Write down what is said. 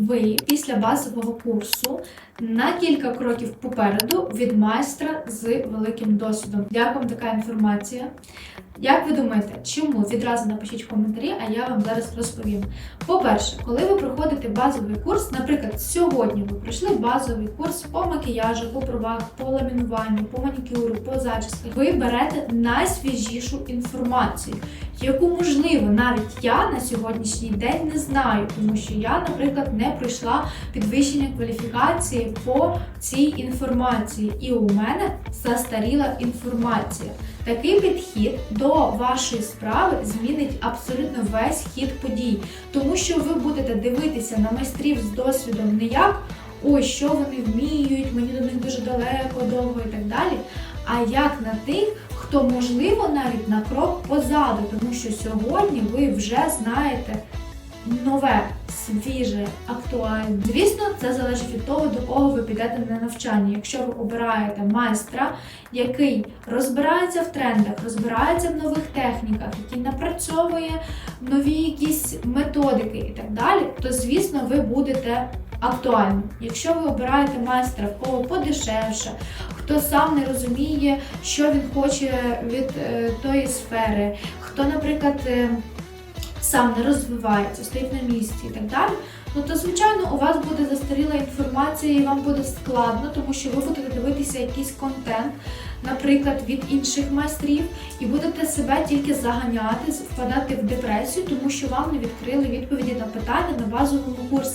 ви після базового курсу на кілька кроків попереду від майстра з великим досвідом. Як вам така інформація? Як ви думаєте, чому? Відразу напишіть в коментарі, а я вам зараз розповім. По-перше, коли ви проходите базовий курс, наприклад, сьогодні ви пройшли базовий курс по макіяжу, по бровах, по ламінуванню, по манікюру, по зачісках, ви берете найсвіжішу інформацію, яку можливо навіть я на сьогоднішній день не знаю, тому що я, наприклад, не пройшла підвищення кваліфікації по цій інформації, і у мене застаріла інформація. Такий підхід до вашої справи змінить абсолютно весь хід подій, тому що ви будете дивитися на майстрів з досвідом не як ой, що вони вміють, мені до них дуже далеко, довго і так далі. А як на тих, хто можливо навіть на крок позаду, тому що сьогодні ви вже знаєте нове, свіже, актуальне. Звісно, це залежить від того, до кого ви підете на навчання. Якщо ви обираєте майстра, який розбирається в трендах, розбирається в нових техніках, який напрацьовує нові якісь методики і так далі, то звісно ви будете актуальним. Якщо ви обираєте майстра, в кого подешевше, хто сам не розуміє, що він хоче від е, тої сфери, хто, наприклад, е, сам не розвивається, стоїть на місці і так далі. Ну то звичайно у вас буде застаріла інформація, і вам буде складно, тому що ви будете дивитися якийсь контент, наприклад, від інших майстрів, і будете себе тільки заганяти, впадати в депресію, тому що вам не відкрили відповіді на питання на базовому курсі.